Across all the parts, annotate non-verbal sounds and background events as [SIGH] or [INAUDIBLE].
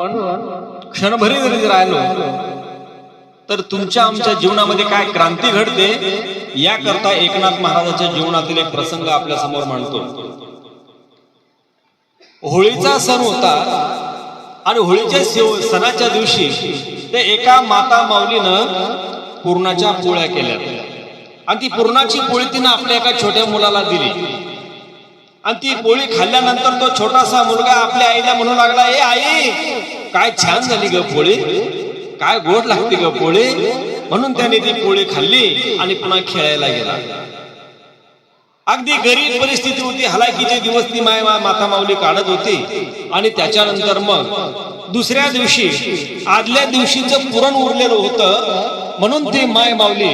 पण क्षणभरी जरी राहिलो तर तुमच्या आमच्या जीवनामध्ये काय क्रांती घडते याकरता एकनाथ महाराजांच्या जीवनातील एक प्रसंग आपल्यासमोर मांडतो. होळीचा सण होता आणि होळीच्या सणाच्या दिवशी ते एका माता माऊलीनं पूर्णाच्या पोळ्या केल्या आणि ती पूर्णाची पोळी तिनं आपल्या एका छोट्या मुलाला दिली. आणि ती पोळी खाल्ल्यानंतर तो छोटासा मुलगा आपल्या आईला म्हणू लागला ए आई काय छान झाली ग पोळी. काय गोड लागते ग पोळी. म्हणून त्याने ती पोळी खाल्ली आणि पुन्हा खेळायला गेला. अगदी गरीब परिस्थिती होती. हलाकीचे दिवस ती माय माता माऊली काढत होती. आणि त्याच्यानंतर मग दुसऱ्या दिवशी आदल्या दिवशीचं पुरण उरलेलं होतं. म्हणून ती माय माऊली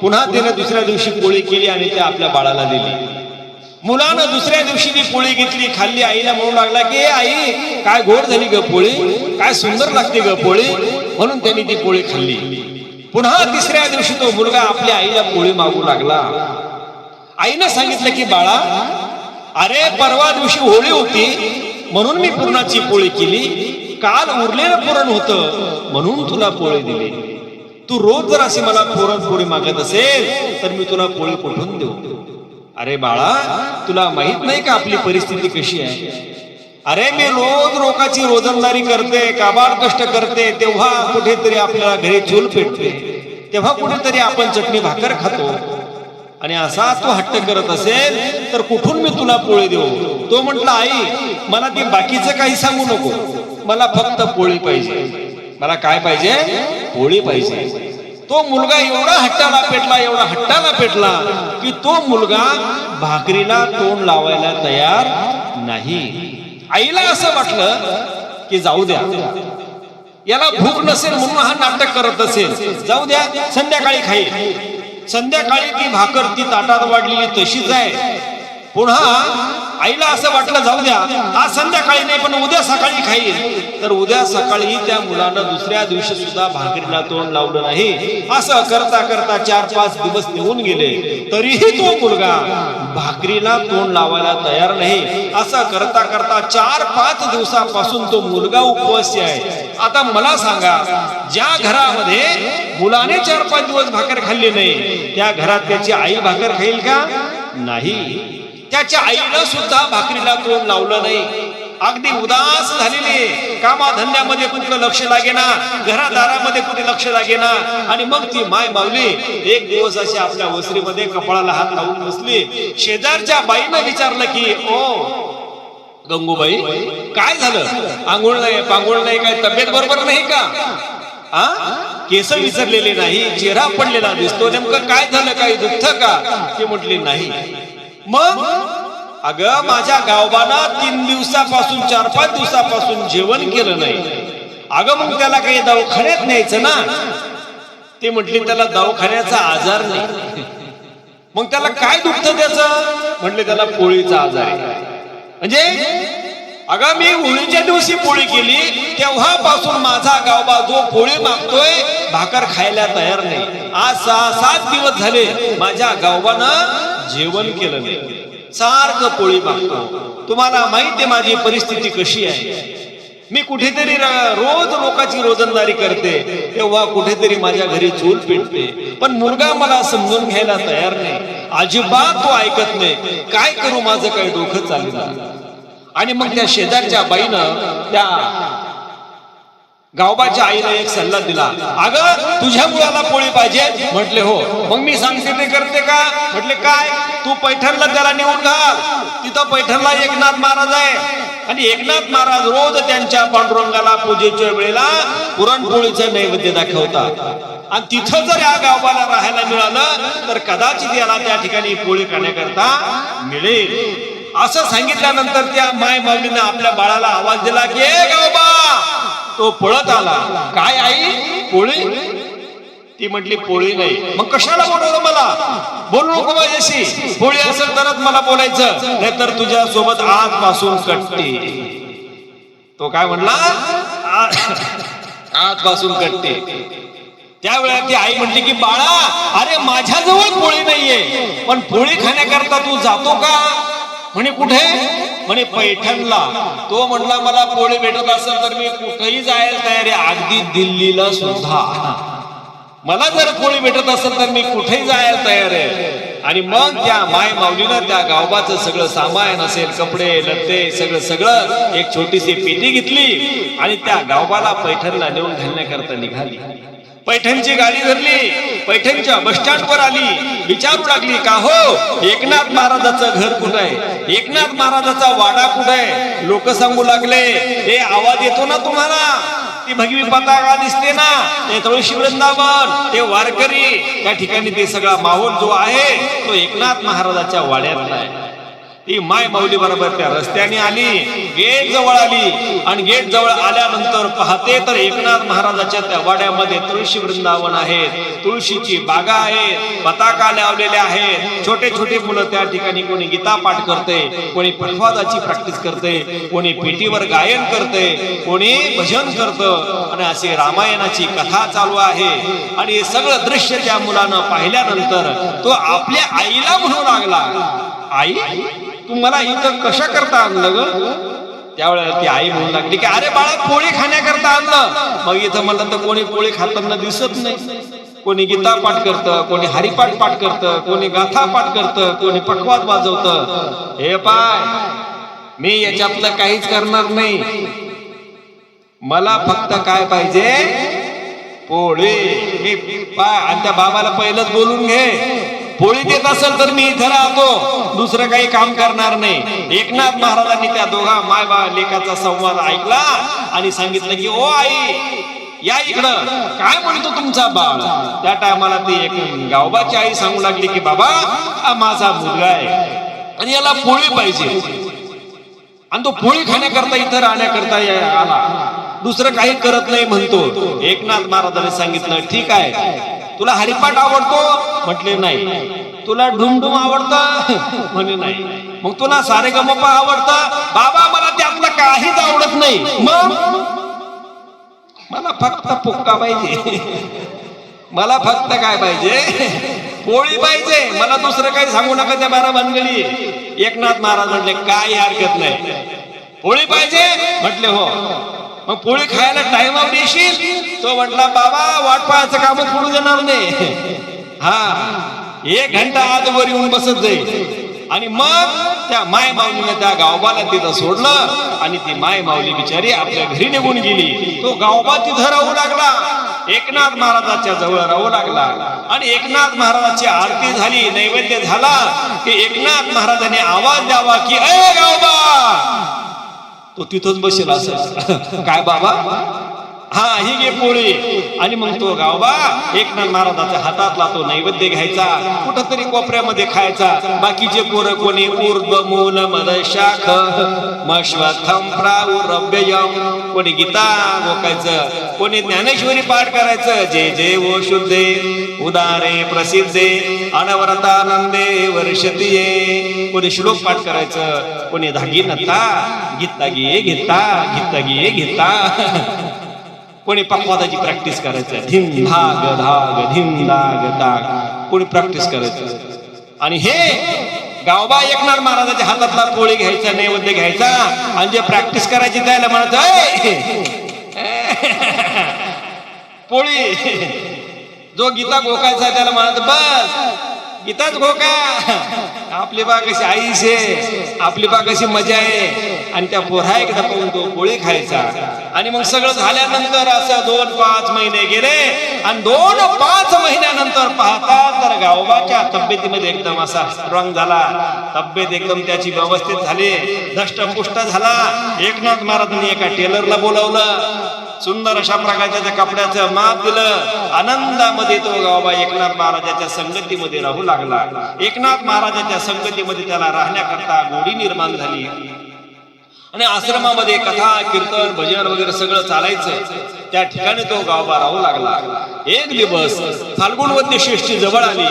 पुन्हा तिने दुसऱ्या दिवशी पोळी केली आणि ते आपल्या बाळाला दिली. मुलानं दुसऱ्या दिवशी ती पोळी घेतली खाल्ली आईला म्हणू लागला की आई काय गोड झाली ग पोळी? काय सुंदर लागते ग पोळी? म्हणून त्यांनी ती पोळी खाल्ली. पुन्हा तिसऱ्या दिवशी तो मुलगा आपल्या आईला पोळी मागू लागला. आईनं सांगितलं की बाळा अरे परवा दिवशी होळी होती म्हणून मी पुरणाची पोळी केली. काल उरलेलं पुरण होतं म्हणून तुला पोळी दिली. तू रोज जर अशी मला पुरणपोळी मागत असेल तर मी तुला पोळी कुठून देऊ? अरे बाळा तुला माहीत नाही का आपली परिस्थिती कशी आहे? अरे मी रोज रोकाची रोजंदारी करते काबाड कष्ट करते तेव्हा कुठेतरी आपल्याला घरी चूल पेटते तेव्हा कुठेतरी आपण चटणी भाकर खातो. आणि असा तू हट्ट करत असेल तर कुठून मी तुला पोळी देऊ? तो म्हटला आई मला ती बाकीचं काही सांगू नको. मला फक्त पोळी पाहिजे. मला काय पाहिजे? पोळी पाहिजे. तो मुलगा एवढा हट्टाला पेटला एवढा हट्टाला पेटला की तो मुलगा भाकरीला तोंड लावायला तयार नाही. आईला असं वाटलं की जाऊ द्या. याला भूक नसेल म्हणून हा नाटक करत असेल. जाऊ द्या संध्याकाळी खाईल. संध्याकाळी ती भाकर ती ताटात वाढलेली तशीच आहे. पुन्हा आईला असं वाटलं जाऊ द्या आज संध्याकाळी नाही पण उद्या सकाळी खाईल. तर उद्या सकाळी त्या मुलानं दुसऱ्या दिवशी सुद्धा भाकरीला तोंड लावलं नाही. असं करता करता चार पाच दिवस निघून गेले. तरीही तो मुलगा भाकरीला तोंड लावायला तयार नाही. असं करता करता चार पाच दिवसापासून तो मुलगा उपवासी आहे. आता मला सांगा ज्या घरामध्ये मुलाने चार पाच दिवस भाकर खाल्ली नाही त्या घरात त्याची आई भाकर खाईल का? नाही. त्याच्या आईनं सुद्धा भाकरीला तोंड लावलं नाही. अगदी उदास झालेली कामाधंद्यामध्ये कुठलं लक्ष लागेना घरादारामध्ये कुठे लक्ष लागेना. आणि मग ती माय माऊली एक दिवस अशी आपल्या वसरीमध्ये कपाळाला हात लावून बसली. शेजारच्या बाईनं विचारलं की ओ गंगूबाई काय झालं? आंघोळ नाही पांघोळ नाही काय तब्येत बरोबर नाही का? आ? केस विसरलेले नाही चेहरा पडलेला दिसतो नेमकं काय झालं काही दुःख का? ती म्हटली नाही. मग? अग माझ्या गावबानं तीन दिवसापासून चार पाच दिवसापासून जेवण केलं नाही. अगं मग त्याला काही दवाखान्यात न्यायचं ना? ते म्हटले त्याला दवाखान्याचा आजार नाही. मग त्याला काय दुखतं त्याचं? म्हटले त्याला पोळीचा आजार आहे. म्हणजे? अगं मी होळीच्या दिवशी पोळी केली तेव्हापासून माझा गावबा जो पोळी मागतोय भाकर खायला तयार नाही. आज सहा सात दिवस झाले माझ्या गावबानं जेवण केलं नाही. सारखं पोळी मागतो. तुम्हाला माहिती माझी परिस्थिती कशी आहे? मी कुठेतरी रोज लोकांची रोजंदारी करते. तेव्हा कुठेतरी माझ्या घरी चूल पेटते. पण मुलगा मला समजून घ्यायला तयार नाही. अजिबात तो ऐकत नाही. काय करू माझं? काही डोकं चाललं आणि मग त्या शेजारच्या बाईनं त्या गावबाच्या आईला एक सल्ला दिला. अगं तुझ्या मुलाला पोळी पाहिजे. म्हटले हो. मग मी सांगते ते करते का? म्हटले काय? तू पैठणला त्याला नेऊन घाल. तिथं पैठणला एकनाथ महाराज आहे. आणि एकनाथ महाराज रोज त्यांच्या पांडुरंगाला पूजेच्या वेळेला पुरणपोळीचं नैवेद्य दाखवतात. आणि तिथं जर या गावाला राहायला मिळालं तर कदाचित याला त्या ठिकाणी पोळी खाण्याकरता मिळेल. असं सांगितल्यानंतर त्या माय माऊलीनं आपल्या बाळाला आवाज दिला की ए गावबा तो पळत आला. काय आई? पोळी? ती म्हटली पोळी नाही. मग कशाला बोलवलं मला? बोलू नको माझ्याशी. पोळी असेल तरच मला बोलायचं. नाहीतर तुझ्या सोबत आजपासून कटते तो काय म्हणला? आजपासून कटते त्यावेळा ती आई म्हटली की बाळा अरे माझ्याजवळ पोळी नाहीये. पण पोळी खाण्याकरता तू जातो का? म्हणे कुठे? म्हणे पैठणला. तो म्हणला मला पोळी भेटत असेल तर मी कुठेही जायला तयार आहे अगदी दिल्लीला सुद्धा. मला जर पोळी भेटत असेल तर मी कुठेही जायला तयार आहे. आणि मग त्या माय माऊलीनं त्या गावबाचं सगळं सामान असेल कपडे लत्ते सगळं सगळं एक छोटीशी पेटी घेतली आणि त्या गावबाला पैठणला नेऊन घालण्याकरता निघाली. पैठणची गाडी धरली पैठणच्या बस स्टँड वर आली विचारू लागली का हो एकनाथ महाराजाचं घर कुठं आहे? एकनाथ महाराजाचा वाडा कुठे? आहे लोक सांगू लागले हे आवाज येतो ना तुम्हाला? ती भगवी पताका दिसते ना? ते तुळशी वृंदावन ते वारकरी. त्या ठिकाणी ते सगळा माहोल जो आहे तो एकनाथ महाराजाच्या वाड्यातला आहे. ती माय माऊली बरोबर त्या रस्त्याने आली गेट जवळ आली आणि गेट जवळ आल्यानंतर पाहते तर एकनाथ महाराजाच्या त्या वाड्यामध्ये तुळशी वृंदावन आहेत तुळशीची बागा आहेत पताका लावलेल्या आहेत. छोटे छोटे मुलं त्या ठिकाणी कोणी गीता पाठ करते कोणी पटवादाची प्रॅक्टिस करते कोणी पेटीवर गायन करते कोणी भजन करतं आणि असे रामायणाची कथा चालू आहे. आणि हे सगळं दृश्य त्या मुलानं पाहिल्यानंतर तो आपल्या आईला म्हणू लागला आई तू मला इथं कशा करता आणलं ग? त्यावेळेला ती आई म्हणू लागली की अरे बाळा पोळी खाण्याकरता आणलं. मग इथं म्हणलं तर कोणी पोळी खाताना दिसत नाही. कोणी गीता पाठ करतं कोणी हरिपाठ पाठ करतं कोणी गाथा पाठ करतं कोणी पटवाद वाजवतं. हे पाय मी याच्यातलं काहीच करणार नाही. मला फक्त काय पाहिजे? पोळी. मी पाय आणि त्या बाबाला पहिलंच बोलून घे. पोळी देत असेल तर मी इथं राहतो. दुसरं काही काम करणार नाही. एकनाथ महाराजांनी त्या दोघा माय बा लेखाचा संवाद ऐकला आणि सांगितलं की ओ आई या इकडं. काय म्हणतो तुमचा बाळ? त्या टायमाला ती एक गावबाची आई सांगू लागली की बाबा हा माझा मुलगा आहे आणि याला पोळी पाहिजे. आणि तो पोळी खाण्याकरता इथं राहण्याकरता आला. दुसरं काही करत नाही म्हणतो. एकनाथ महाराजांनी सांगितलं ठीक आहे. तुला हरिपाठ आवडतो? म्हटले नाही. तुला डुमडुम आवडतं? [LAUGHS] म्हणे नाही. मग तुला सारे गमपा आवडतं? बाबा मला त्यातलं काहीच आवडत नाही. मग? मला फक्त पुक्का पाहिजे. मला फक्त काय पाहिजे? पोळी पाहिजे. मला दुसरं काही सांगू नका त्या बारा भानगडी. एकनाथ महाराज म्हटले काही हरकत नाही. पोळी पाहिजे? म्हटले हो. मग पोळी खायला टाइमावर येशील? तो म्हटला बाबा वाट पाहायचं काम पडू देणार नाही. हा एक घंटा आज वर येऊन बसत जाईल. आणि मग त्या माय माऊलीने त्या गावबाला तिथं सोडलं आणि ती माय माऊली बिचारी आपल्या घरी निघून गेली. तो गावबा तिथं राहू लागला. एकनाथ महाराजाच्या जवळ राहू लागला. आणि एकनाथ महाराजाची आरती झाली नैवेद्य झाला की एकनाथ महाराजांनी आवाज द्यावा की अय गावबा तो तिथंच बसेल असं. काय बाबा? हा ही घे पोळी आणि मग तो गावबा एकनाथ महाराजाच्या हातातला तो नैवेद्य घ्यायचा कुठंतरी कोपऱ्यामध्ये खायचा. बाकीचे पोरं कोणी ऊर्ध्व मूल मद शाख मश्वथम प्रावुरव्ययम. कोणी गीता गोकायचं कोणी ज्ञानेश्वरी पाठ करायचं. जे जे ओ शुद्धे उदारे प्रसिद्धे अनवरतानंदे वर्षतीये. कोणी श्लोक पाठ करायचं कोणी धागी नता गीता गे घेता गीता गे घेता कोणी पक्वादाची प्रॅक्टिस करायचं धिम धाग धाग धिम धाग धाग. कोणी प्रॅक्टिस करायचं आणि हे गावबा एकनाथ महाराजाच्या हातातला पोळी घ्यायचा नैवेद्य घ्यायचा आणि जे प्रॅक्टिस करायची त्याला म्हणत पोळी. जो गीता घोकायचा त्याला म्हणत बस गीताच घोका. आपली बा कशी आईस आहे आपली बा कशी मजा आहे. आणि त्या पोरा एकदा पाहून तो पोळी खायचा. आणि मग सगळं झाल्यानंतर असं दोन पाच महिने गेले आणि दोन पाच महिन्यानंतर पाहता तर गावबाच्या तब्येतीमध्ये एकदम असा स्ट्रॉंग झाला. तब्येत एकदम त्याची व्यवस्थित झाली. दष्टपुष्ट झाला. एकनाथ महाराजांनी एका टेलरला बोलावलं. सुंदर अशा प्रकारच्या त्या कपड्याचं माप दिलं. आनंदामध्ये तो गावबा एकनाथ महाराजाच्या संगतीमध्ये राहू लागला. एकनाथ महाराजाच्या संगतीमध्ये त्याला राहण्याकरता गोडी निर्माण झाली. आणि आश्रमामध्ये कथा कीर्तन भजन वगैरे सगळं चालायचं. त्या ठिकाणी तो गावबा राहू लागला. एक दिवस फाल्गुन वद्य जवळ आली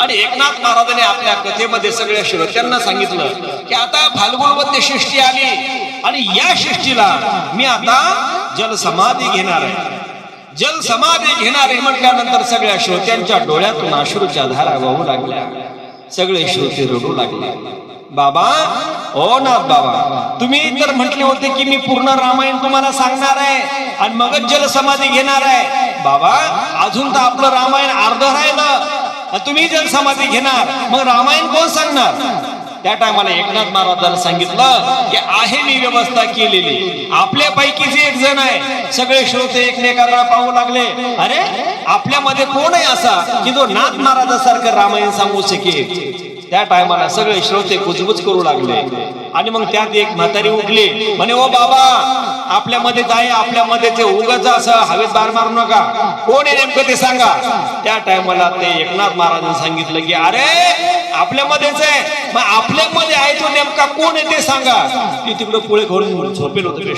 आणि एकनाथ महाराजांनी आपल्या कथेमध्ये सगळ्या श्रोत्यांना सांगितलं की आता फाल्गुन वद्य आली आणि या शिष्टीला मी आता जलसमाधी घेणार आहे. जल समाधी घेणार आहे म्हटल्यानंतर सगळ्या श्रोत्यांच्या डोळ्यातून अश्रूच्या धारा वाहू लागल्या. सगळे श्रोते रडू लागले. बाबा हो ओ नाथ बाबा. तुम्ही तर म्हटले होते की मी पूर्ण रामायण तुम्हाला सांगणार आहे आणि मगच जलसमाधी घेणार आहे. बाबा अजून तर आपलं रामायण अर्ध राहिलं तुम्ही तुम्ही जलसमाधी घेणार. मग रामायण कोण सांगणार? त्या टायमाला एकनाथ महाराजांना सांगितलं की आहे मी व्यवस्था केलेली. आपल्यापैकी जे एक जण आहे सगळे श्रोते एकमेकांना पाहू लागले. अरे आपल्यामध्ये कोण आहे असा की जो नाथ महाराजासारखं रामायण सांगू शकेल? त्या टायमाला सगळे श्रोते कुजबुज करू लागले. आणि मग त्यात एक म्हातारी उठली. म्हणे ओ बाबा आपल्यामध्येच आहे आपल्यामध्येच ते उगाच असं हवेत बार मारू नका. कोण आहे नेमकं ते सांगा. त्या टायमाला ते एकनाथ महाराजांनी सांगितलं की अरे आपल्या मध्येच आहे. मग आपल्यामध्ये आहे तो नेमका कोण आहे ते सांगा. की तिकडे पुढे खोडून झोपेल होते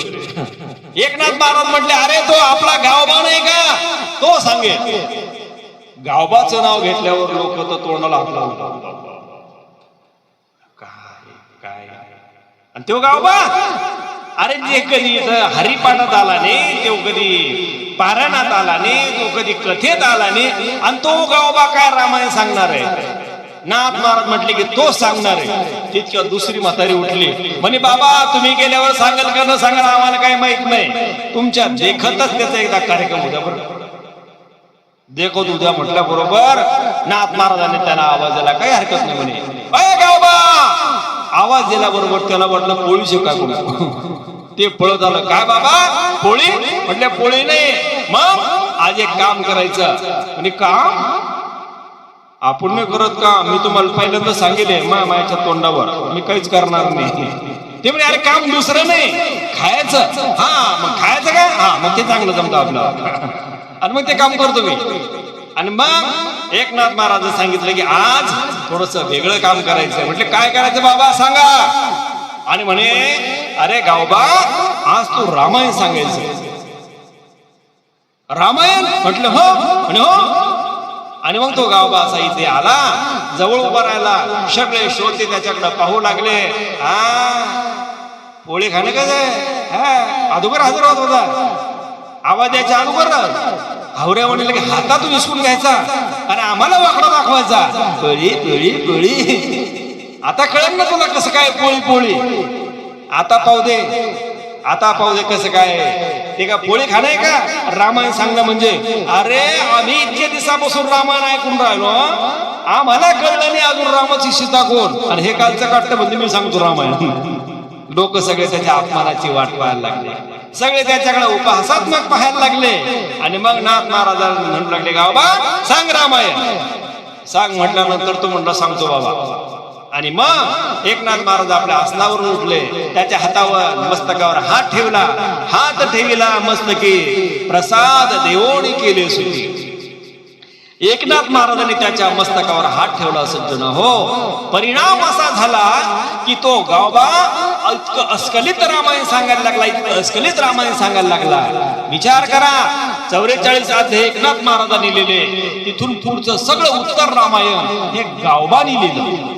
एकनाथ महाराज म्हटले अरे तो आपला गावबा नाही का? तो सांगेल. गावबाचं नाव घेतल्यावर लोक तर तोंडाला हात लावतात काय काय आणि तो गावबा अरे जे कधी इथं हरिपाठात आला नाही तो कधी पारायणात आला नाही तो कधी कथेत आला नाही आणि तो गावबा काय रामायण सांगणार आहे? नाथ महाराज म्हटले की तो सांगणार आहे. तितक्या दुसरी म्हातारी उठली. म्हणे बाबा तुम्ही गेल्यावर सांगाल का न सांगाल आम्हाला काही माहीत नाही. तुमच्या देखतच त्याचा एकदा कार्यक्रम होता बरं. देखो उद्या म्हटल्या बरोबर नाथ महाराजांनी त्याला आवाज दिला. काही हरकत नाही म्हणे. अय गावबा आवाज दिला बरोबर त्याला वाटलं पोळी शिका ते पळत आलं. काय बाबा पोळी? म्हटल्या पोळी नाही. मग आज एक काम करायचं. म्हणजे काम? आपण नाही करत का मी तुम्हाला पहिल्यांदा सांगितले मा मायाच्या तोंडावर. मी काहीच करणार नाही. ते म्हणजे अरे काम दुसरं नाही. खायचं. हा मग खायचं का हा मग ते चांगलं जमतं आपलं [LAUGHS] आणि मग ते काम करतो मी. आणि मग एकनाथ महाराज सांगितलं की आज थोडस वेगळं काम करायचं म्हटले काय करायचं बाबा? सांगा. आणि म्हणे अरे गावबा आज तू रामायण सांगायचं. रामायण? म्हटलं हो. म्हणे हो. आणि मग तो गावबा असा इथे आला जवळ उभा राहिला. सगळे श्रोते त्याच्याकडे पाहू लागले. हा पोळी खाणे का हा अगोदर हजर होत होता. आवाज यायच्या अगोदर हावऱ्या म्हणले की हातातून विसकून घ्यायचा आणि आम्हाला वाकडा दाखवायचा. पळी पळी पळी आता कळेल ना तुला कसं काय पोळी पोळी? आता पाहू दे. आता पाहू दे कसं काय ते का पोळी खाणं आहे का? रामायण सांगलं म्हणजे. अरे आम्ही इतके दिवसापासून रामायण ऐकून राहिलो आम्हाला कळलं नाही अजून रामाची सीता कोण. आणि हे कालचं काटतं म्हणजे मी सांगतो रामायण. लोक सगळे त्याच्या अपमानाची वाट पाहायला लागले. सगळे त्याच्याकडे उपहासात्मक पाहायला लागले. आणि मग नाथ महाराजांना म्हणू लागले गावबा सांग रामायण. सांग म्हटल्यानंतर तो म्हणला सांगतो बाबा. आणि मग एकनाथ महाराज आपल्या आसनावरून उठले. त्याच्या हातावर मस्तकावर हात ठेवला. हात ठेविला मस्तकी. प्रसाद देवणी केले सुखी. एकनाथ महाराजांनी त्याच्या मस्तकावर हात ठेवला सज्जन हो. परिणाम असा झाला की तो गावबा इतकं अस्खलित रामायण सांगायला लागला इतकं अस्खलित रामायण सांगायला लागला. विचार करा. चौवेचाळीस अध्याय एकनाथ महाराजांनी लिहिले. तिथून पुढचं सगळं उत्तर रामायण हे गावबानी लिहिलं.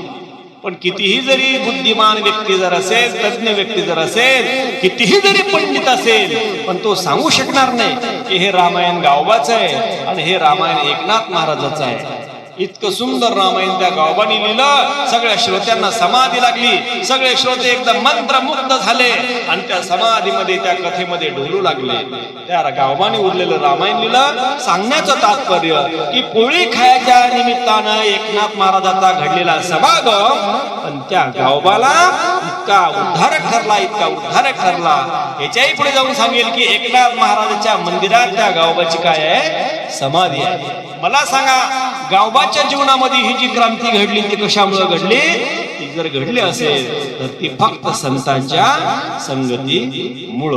पण कितीही जरी बुद्धिमान व्यक्ती जर असेल तज्ञ व्यक्ती जर असेल कितीही जरी पंडित असेल पण तो सांगू शकणार नाही की हे रामायण गावबाचं आहे आणि हे रामायण एकनाथ महाराजाचं आहे. इतकं सुंदर रामायण त्या गावबानी लिहिलं. सगळ्या श्रोत्यांना समाधी लागली. सगळे श्रोते एकदम मंत्रमुग्ध झाले. आणि त्या समाधीमध्ये त्या कथेमध्ये ढोलू लागले. त्या गावबानी उरलेलं रामायण लिहिलं. सांगण्याचं तात्पर्य की पोळी खायच्या निमित्तानं एकनाथ महाराजाचा घडलेला समागम पण त्या गावबाला इतका उद्धारक ठरला इतका उद्धारक ठरला. याच्याही पुढे जाऊन सांगेल की एकनाथ महाराजाच्या मंदिरात त्या गावबाची काय आहे? समाधी आहे. मला सांगा गावबाच्या जीवनामध्ये ही जी क्रांती घडली ती कशामुळे घडली? ती जर घडली असेल तर ती फक्त संतांच्या संगती मुळे